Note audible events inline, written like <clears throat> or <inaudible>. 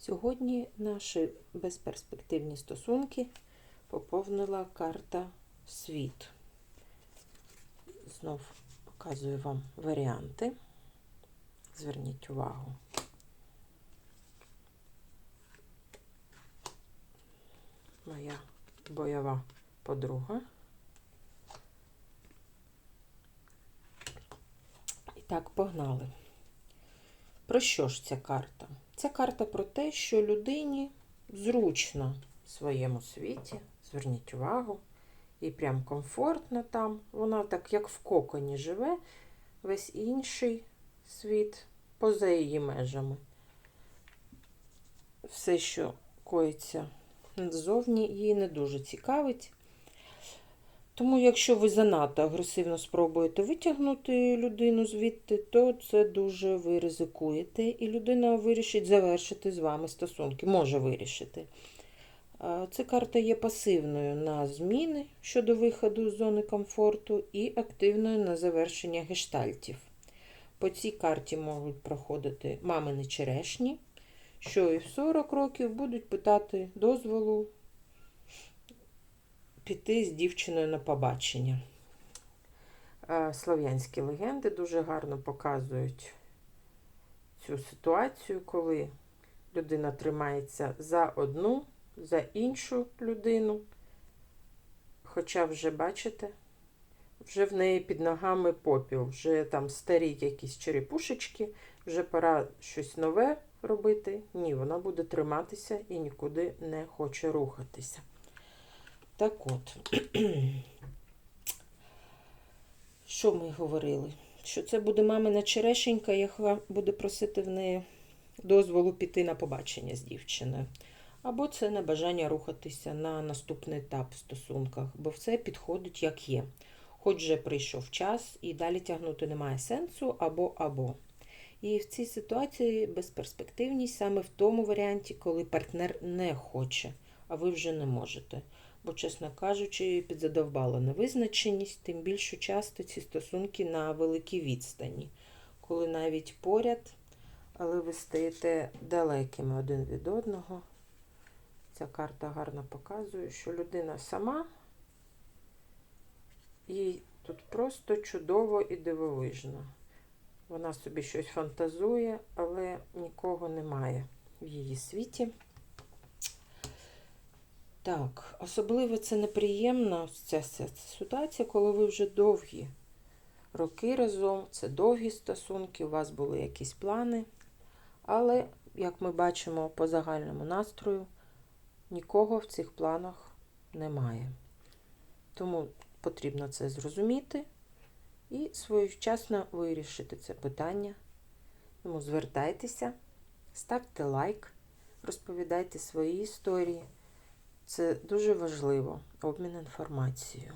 Сьогодні наші безперспективні стосунки поповнила карта Світ. Знов показую вам варіанти. Зверніть увагу. Моя бойова подруга. І так, погнали. Про що ж ця карта? Ця карта про те, що людині зручно в своєму світі, зверніть увагу, і прям комфортно там. Вона так, як в коконі живе, весь інший світ поза її межами. Все, що коїться ззовні, її не дуже цікавить. Тому, якщо ви занадто агресивно спробуєте витягнути людину звідти, то це дуже ви ризикуєте, і людина вирішить завершити з вами стосунки, може вирішити. Ця карта є пасивною на зміни щодо виходу з зони комфорту і активною на завершення гештальтів. По цій карті можуть проходити мамини черешні, що і в 40 років будуть питати дозволу піти з дівчиною на побачення. Е, Слов'янські легенди дуже гарно показують цю ситуацію, коли людина тримається за одну, за іншу людину. Хоча вже, бачите, вже в неї під ногами попіл, вже там старі якісь черепушечки, вже пора щось нове робити. Ні, вона буде триматися і нікуди не хоче рухатися. Так от, <clears throat> що ми говорили? Що це буде мамина черешенька, яка буде просити в неї дозволу піти на побачення з дівчиною. Або це небажання рухатися на наступний етап в стосунках, бо все підходить як є. Хоч вже прийшов час і далі тягнути немає сенсу або або. І в цій ситуації безперспективність саме в тому варіанті, коли партнер не хоче, а ви вже не можете. Бо, чесно кажучи, підзадовбала невизначеність, тим більше часто ці стосунки на великій відстані, коли навіть поряд, але ви стаєте далекими один від одного. Ця карта гарно показує, що людина сама, їй тут просто чудово і дивовижно. Вона собі щось фантазує, але нікого немає в її світі. Так, особливо це неприємна ця, ситуація, коли ви вже довгі роки разом, це довгі стосунки, у вас були якісь плани, але, як ми бачимо по загальному настрою, нікого в цих планах немає. Тому потрібно це зрозуміти і своєчасно вирішити це питання. Тому звертайтеся, ставте лайк, розповідайте свої історії. Це дуже важливо обмін інформацією.